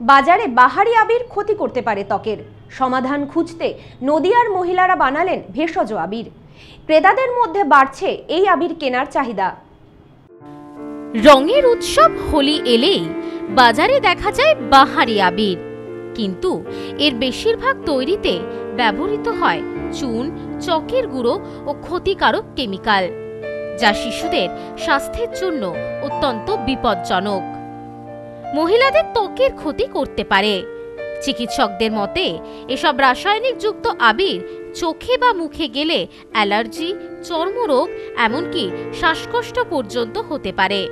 বাজারে বাহারি আবির ক্ষতি করতে পারে ত্বকের। সমাধান খুঁজতে নদিয়ার মহিলারা বানালেন ভেষজ আবির। ক্রেতাদের মধ্যে বাড়ছে এই আবির কেনার চাহিদা। রঙের উৎসব হোলি এলেই বাজারে দেখা যায় বাহারি আবির। কিন্তু এর বেশিরভাগ তৈরিতে ব্যবহৃত হয় চুন, চকের গুঁড়ো ও ক্ষতিকারক কেমিক্যাল, যা শিশুদের স্বাস্থ্যের জন্য অত্যন্ত বিপজ্জনক। মহিলাদের ত্বকের ক্ষতি করতে পারে। চিকিৎসকদের মতে, এসব রাসায়নিক যুক্ত আবির চোখে বা মুখে গেলে অ্যালার্জি, চর্মরোগ, এমনকি শ্বাসকষ্ট পর্যন্ত হতে পারে।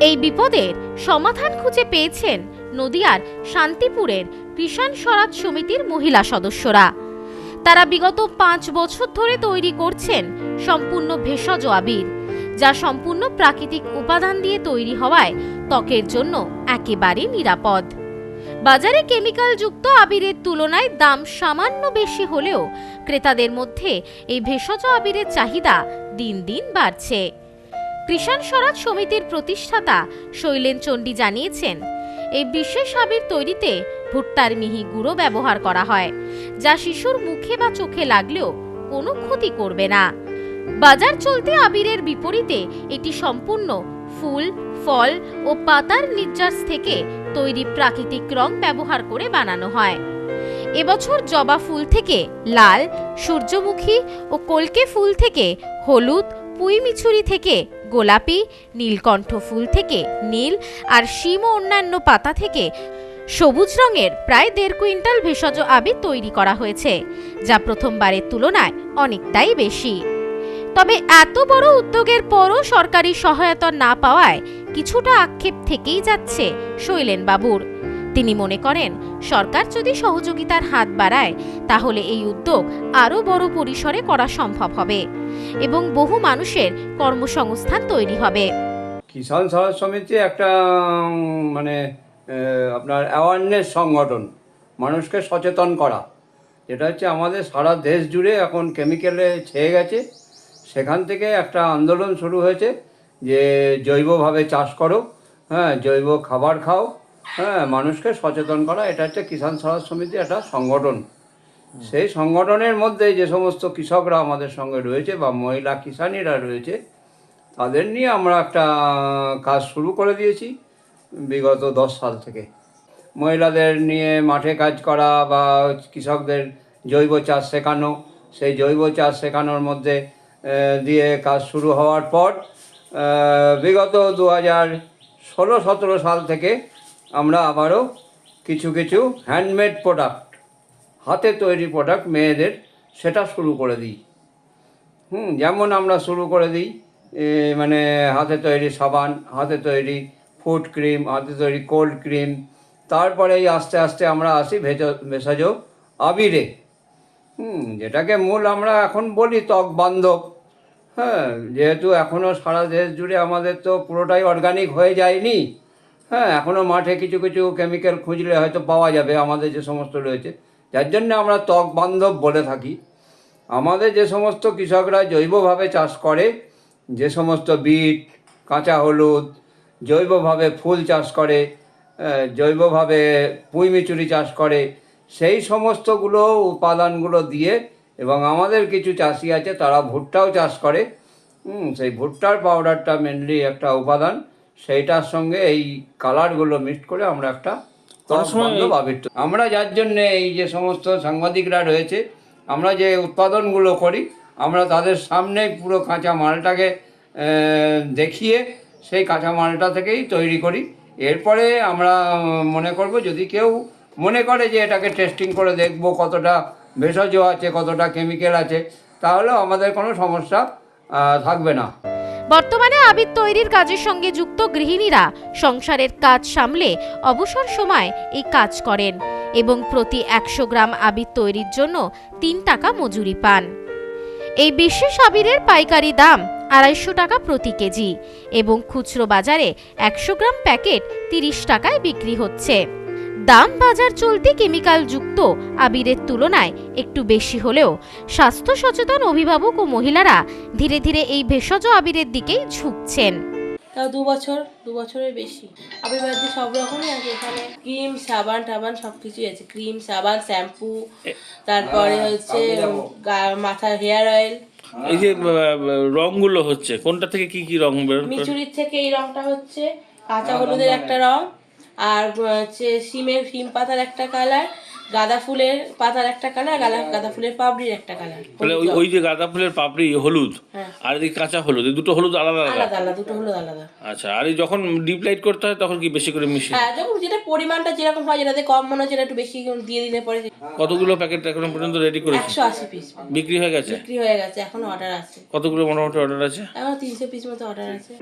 এই বিপদের সমাধান খুঁজে পেয়েছেন নদিয়ার শান্তিপুরের কৃষাণ স্বরাজ সমিতির মহিলা সদস্যরা। তারা বিগত পাঁচ বছর ধরে তৈরি করছেন সম্পূর্ণ ভেষজ আবির, যা সম্পূর্ণ প্রাকৃতিক উপাদান দিয়ে তৈরি হওয়ায় ত্বকের জন্য একেবারে নিরাপদ। বাজারে কেমিক্যাল যুক্ত আবিরের তুলনায় দাম সামান্য বেশি হলেও ক্রেতাদের মধ্যে এই ভেষজ আবিরের চাহিদা দিন দিন বাড়ছে। কৃষাণ স্বরাজ সমিতির প্রতিষ্ঠাতা শৈলেন চণ্ডী জানিয়েছেন, এই বিশেষ আবির তৈরিতে ভুট্টার মিহি গুঁড়ো ব্যবহার করা হয়, যা শিশুর মুখে বা চোখে লাগলেও কোনো ক্ষতি করবে না। বাজার চলতে আবিরের বিপরীতে এটি সম্পূর্ণ ফুল, ফল ও পাতার নির্যাস থেকে তৈরি প্রাকৃতিক রং ব্যবহার করে বানানো হয়। এবছর জবা ফুল থেকে লাল, সূর্যমুখী ও কলকে ফুল থেকে হলুদ পুঁইমিছুরি থেকে গোলাপি, নীলকণ্ঠ ফুল থেকে নীল আর শিম ও অন্যান্য পাতা থেকে সবুজ রঙের প্রায় দেড় কুইন্টাল ভেষজ আবির তৈরি করা হয়েছে, যা প্রথমবারের তুলনায় অনেকটাই বেশি। তবে এত বড় উদ্যোগের পরও সরকারি সহায়তা না পাওয়ায় কিছুটা আক্ষেপ থেকেই যাচ্ছে শৈলেন বাবুর তিনি মনে করেন, সরকার যদি সহযোগিতার হাত বাড়ায়, তাহলে এই উদ্যোগ আরও বড় পরিসরে করা সম্ভব হবে এবং বহু মানুষের কর্মসংস্থান তৈরি হবে। কিষাণ স্বরাজ সমিতি একটা মানে আপনার অ্যাওয়ারনেস সংগঠন, মানুষকে সচেতন করা। যেটা হচ্ছে আমাদের সারা দেশ জুড়ে এখন কেমিক্যালে ছেয়ে গেছে। সেখান থেকে একটা আন্দোলন শুরু হয়েছে যে জৈবভাবে চাষ করো হ্যাঁ জৈব খাবার খাও হ্যাঁ মানুষকে সচেতন করা, এটা হচ্ছে কিষাণ স্বরাজ সমিতি একটা সংগঠন। সেই সংগঠনের মধ্যে যে সমস্ত কৃষকরা আমাদের সঙ্গে রয়েছে বা মহিলা কিষানিরা রয়েছে, তাদের নিয়ে আমরা একটা কাজ শুরু করে দিয়েছি বিগত দশ সাল থেকে। মহিলাদের নিয়ে মাঠে কাজ করা বা কৃষকদের জৈব চাষ শেখানো, সেই জৈব চাষ শেখানোর মধ্যে দিয়ে কাজ শুরু হওয়ার পর বিগত দু হাজার ষোলো, সতেরো সাল থেকে আমরা আবারও কিছু কিছু হ্যান্ডমেড প্রোডাক্ট হাতে তৈরি প্রোডাক্ট মেয়েদের সেটা শুরু করে দিই। হুম, যেমন আমরা শুরু করে দিই মানে হাতে তৈরি সাবান, হাতে তৈরি ফুড ক্রিম হাতে তৈরি কোল্ড ক্রিম তারপরেই আস্তে আস্তে আমরা আসি ভেজ, ভেষজ আবিরে। হুম, যেটাকে মূল আমরা এখন বলি ত্বক বান্ধব। হ্যাঁ যেহেতু এখনও সারা দেশ জুড়ে আমাদের তো পুরোটাই অর্গানিক হয়ে যায়নি হ্যাঁ এখনও মাঠে কিছু কিছু কেমিক্যাল খুঁজলে হয়তো পাওয়া যাবে, আমাদের যে সমস্ত রয়েছে। যার জন্য আমরা ত্বক বান্ধব বলে থাকি। আমাদের যে সমস্ত কৃষকরা জৈবভাবে চাষ করে, যে সমস্ত বিট, কাঁচা হলুদ, জৈবভাবে ফুল চাষ করে জৈবভাবে পুঁইমিচুরি চাষ করে, সেই সমস্তগুলো উপাদানগুলো দিয়ে এবং আমাদের কিছু চাষি আছে তারা ভুট্টাও চাষ করে। হুম, সেই ভুট্টার পাউডারটা মেনলি একটা উপাদান। সেইটার সঙ্গে এই কালারগুলো মিক্সড করে আমরা একটা আমরা যার জন্য এই যে সমস্ত সাংবাদিকরা রয়েছে আমরা যে উৎপাদনগুলো করি আমরা তাদের সামনে পুরো কাঁচা মালটাকে দেখিয়ে সেই কাঁচা মালটা থেকেই তৈরি করি। এরপরে আমরা মনে করব যদি কেউ মনে করে যে এটাকে টেস্টিং করে দেখব কতটা ভেষজ আছে, কতটা কেমিক্যাল আছে, তাহলেও আমাদের কোনো সমস্যা থাকবে না। বর্তমানে আবির তৈরির কাজের সঙ্গে যুক্ত গৃহিণীরা সংসারের কাজ সামলে অবসর সময় এই কাজ করেন এবং প্রতি একশো গ্রাম আবির তৈরির জন্য তিন টাকা মজুরি পান। এই বিশেষ আবিরের পাইকারি দাম আড়াইশো টাকা প্রতি কেজি এবং খুচরো বাজারে একশো গ্রাম প্যাকেট তিরিশ টাকায় বিক্রি হচ্ছে। দাম বাজার চলতি কেমিক্যাল যুক্ত আবিরের তুলনায় একটু বেশি হলেও স্বাস্থ্য সচেতন অভিভাবক ও মহিলারা ধীরে ধীরে এই ভেষজ আবিরের দিকেই ঝুঁকছেন। তাও দু বছর দু বছরের বেশি। আবির বাড়িতে সব রকমই আছে। এখানে ক্রিম সাবান টাবান সব কিছুই আছে। ক্রিম সাবান শ্যাম্পু তারপরে হচ্ছে মাথার হেয়ার অয়েল। এই যে রংগুলো হচ্ছে কোনটা থেকে কি কি রং বের মিচুরির থেকে এই রংটা হচ্ছে কাঁচা হলুদের একটা রং আর হচ্ছে সিমের সিম পাতার একটা কালার গাঁদা ফুলের পাতার একটা কালার গাঁদা গাঁদা ফুলের পাপড়ির একটা কালার তাহলে ওই ওই যে গাঁদা ফুলের পাপড়ি হলুদ হ্যাঁ। আর এই কাঁচা হলুদ দুটো হলুদ আলাদা আলাদা? আলাদা আলাদা দুটো হলুদ আলাদা। আচ্ছা আর এই যখন ডিপ লাইট করতে হয় তখন কি বেশি করে মিশিয়ে হ্যাঁ যখন যেটা পরিমাণটা যেরকম হয় যেটাতে কম মনে হয় একটু বেশি দিয়ে দিলে পরে কতগুলো প্যাকেট এখন পর্যন্ত রেডি করেছে? একশো আশি পিস বিক্রি হয়ে গেছে? বিক্রি হয়ে গেছে এখনও অর্ডার আছে। কতগুলো মোটামুটি অর্ডার আছে? এখনও তিনশো পিস মতো অর্ডার আছে।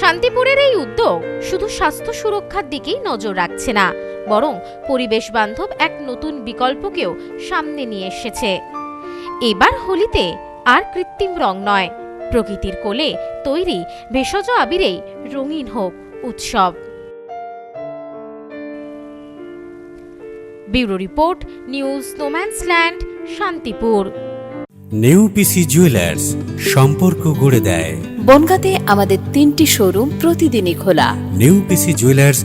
শান্তিপুরের এই উদ্যোগ শুধু স্বাস্থ্য সুরক্ষার দিকেই নজর রাখছে না বরং পরিবেশ বান্ধব এক নতুন বিকল্পকেও সামনে নিয়ে এসেছে। এবার হোলিতে আর কৃত্রিম রং নয় প্রকৃতির কোলে তৈরি ভেষজ আবিরেই রঙিন হোক উৎসব। Bureau report news no man's land Shantipur. New PC jewellers সম্পর্ক গড়ে দেয়। বনগাঁতে আমাদের তিনটি শোরুম প্রতিদিনই খোলা। New PC jewellers